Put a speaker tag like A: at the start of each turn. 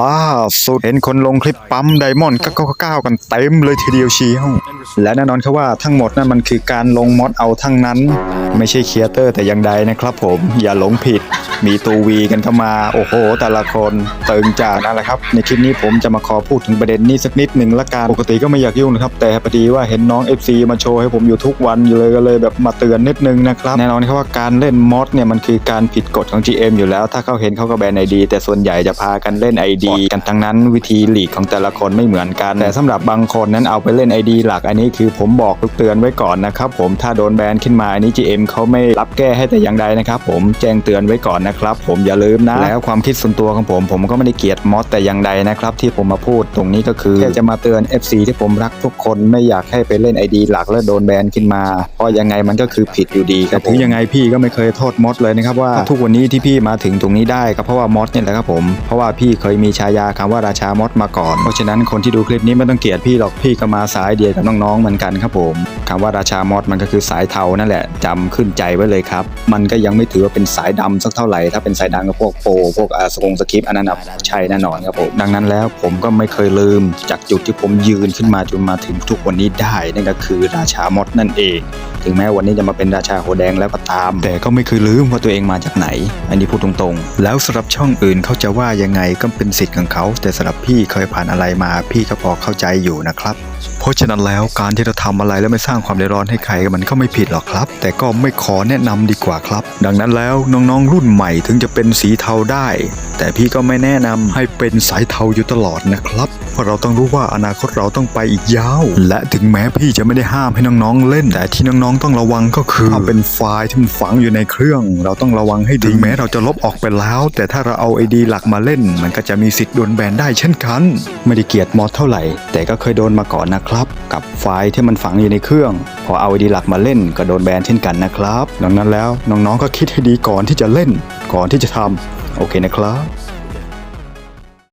A: ล่าสุดเห็นคนลงคลิปปั๊มไดมอนด์ก้าวกันเต็มเลยทีเดียวเชียวและแน่นอนครับว่าทั้งหมดนั่นมันคือการลงมอดเอาทั้งนั้น ไม่ใช่เคียเตอร์แต่อย่างใดนะครับผมอย่าหลงผิด มีตูวีกันเข้ามาโอ้โห แต่ละคนเติงจ่านั่นแหละครับ ในคลิปนี้ผมจะมาขอพูดถึงประเด็นนี้สักนิดหนึ่งละกันปกติก็ไม่อยากยุ่งนะครับ แต่พอดีว่าเห็นน้อง FC มาโชว์ให้ผมอยู่ทุกวันอยู่เลยก็เลยแบบมาเตือนนิดนึงนะครับแน่นอนครับว่าการเล่นมอดเนี่ยมันคือการผิดกฎของ GM อยู่แล้ว ถ้าเขาเห็นเขาก็แบนไอดีแต่ส่วนใหญ่จะพากันเล่น ID กันทั้งนั้นวิธีหลีกของแต่ละคนไม่เหมือนกัน แต่สำหรับบางคนนั้นเอาไปเล่น ID หลักอันนี้คือผมบอกทุกเตือนไว้ก่อนนะครับผมถ้าโดนแบนขึ้นมาอันนี้ GM เขาไม่รับแก้ให้แต่อย่างใดนะครับผมแจ้งเตือนไว้ก่อนนะครับ ผมอย่าลืมนะ แล้วความคิดส่วนตัวของผม ผมก็ไม่ได้เกลียดมอสแต่อย่างใดนะครับ ที่ผมมาพูดตรงนี้ก็คือแค่จะมาเตือน FC ที่ผมรักทุกคนไม่อยากให้ไปเล่น ID หลักแล้วโดนแบนขึ้นมา เพราะยังไงมันก็คือผิดอยู่ดีครับถึงยังไงพี่ก็ไม่เคยโทษมอสเลยนะครับว่าทุกวันนี้ที่พี่มาถึงตรงนี้ได้ก็เพราะว่ามอสเนี่ยแหละครับผมเพราะว่าพี่เคยมีฉายาคำว่าราชามอสมาก่อน เพราะฉะนั้นคนที่ดูคลิปนี้ไม่ต้องเกลียดพี่หรอกพี่ก็มาสายเดียวกับน้องๆเหมือนกันครับผมคำว่าราชามอสมันก็คือสายเทานั่นแหละจำขึ้นใจไว้เลยครับ มันก็ยังไม่ถือว่าเป็นสายดำสักเท่าไหร่ถ้าเป็นสายดำก็พวกโปรพวกอาสกงสคริปอันนั้นนะใช่แน่นอนครับผมดังนั้นแล้วผมก็ไม่เคยลืมจากจุดที่ผมยืนขึ้นมาจนมาถึงทุกวันนี้ได้นั่นก็คือราชามอสนั่นเอง ถึงแม้วันนี้จะมาเป็นราชาโหแดงแล้วก็ตาม แต่ก็ไม่เคยลืมว่าตัวเองมาจากไหน อันนี้พูดตรงๆ แล้วสำหรับช่องอื่นเขาจะว่ายังไงก็เป็นสิทธิ์ของเขา แต่สำหรับพี่เคยผ่านอะไรมาพี่ก็พอเข้าใจอยู่นะครับ ราะฉะนั้นแล้วการที่เราทำอะไรแล้วไม่สร้างความเดือดร้อนให้ใครมันก็ไม่ผิดหรอกครับ แต่ก็ไม่ขอแนะนำดีกว่าครับ ดังนั้นแล้วน้องๆรุ่นใหม่ถึงจะเป็นสีเทาได้ แต่พี่ก็ไม่แนะนำให้เป็นสายเทาอยู่ตลอดนะครับเพราะเราต้องรู้ว่าอนาคตเราต้องไปอีกยาว และถึงแม้พี่จะไม่ได้ห้ามให้น้องๆเล่น แต่ที่น้องๆต้องระวังก็คือถ้าเป็นไฟล์ที่มันฝังอยู่ในเครื่อง เราต้องระวังให้ดีถึงแม้เราจะลบออกไปแล้ว แต่ถ้าเราเอาไอดีหลักมาเล่น มันก็จะมีสิทธิ์โดนแบนได้เช่นกัน ไม่ได้เกียดมอดเท่าไหร่ แต่ก็เคยโดนมาก่อนนะครับกับไฟล์ที่มันฝังอยู่ในเครื่อง พอเอาไอดีหลักมาเล่นก็โดนแบนเช่นกันนะครับ ดังนั้นแล้วน้องๆก็คิดให้ดีก่อนที่จะเล่น ก่อนที่จะทำโอเคนะครับ